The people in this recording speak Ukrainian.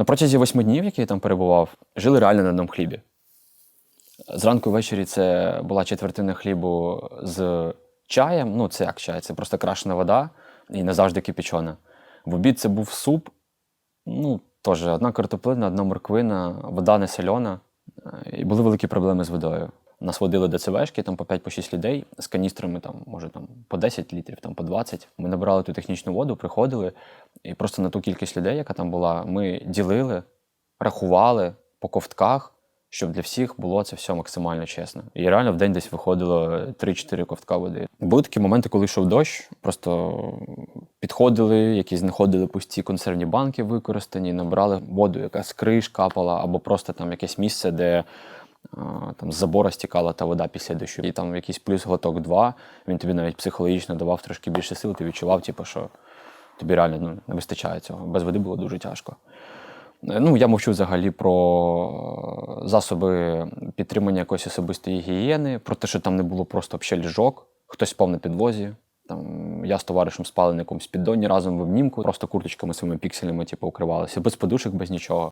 На протязі восьми днів, які я там перебував, жили реально на одному хлібі. Зранку ввечері це була четвертина хлібу з чаєм. Ну, це як чай, це просто крашена вода і не завжди. В обід це був суп. Ну, теж одна картоплина, одна морквина, вода не сольона. Е, І були великі проблеми з водою. Нас водили до ЦВшки, там по 5-6 людей з каністрами, там, може, там, по 10 літрів, там, по 20. Ми набирали ту технічну воду, приходили, і просто на ту кількість людей, яка там була, ми ділили, рахували по ковтках, щоб для всіх було це все максимально чесно. І реально в день десь виходило 3-4 ковтка води. Були такі моменти, коли йшов дощ, просто підходили, якісь знаходили пусті консервні банки використані, набрали воду, яка з криш капала, або просто там якесь місце, де там з забора стікала та вода після дощу. І там якийсь плюс глоток два. Він тобі навіть психологічно давав трошки більше сил, ти відчував, типу, що тобі реально ну, не вистачає цього. Без води було дуже тяжко. Е, Ну, я мовчу взагалі про засоби підтримання якоїсь особистої гігієни, про те, що там не було просто взагалі ліжок, хтось спав на підлозі. Там, я з товаришем спали на якомусь піддоні разом в обнімку, просто курточками своїми пікселями типу, укривалися, без подушок, без нічого.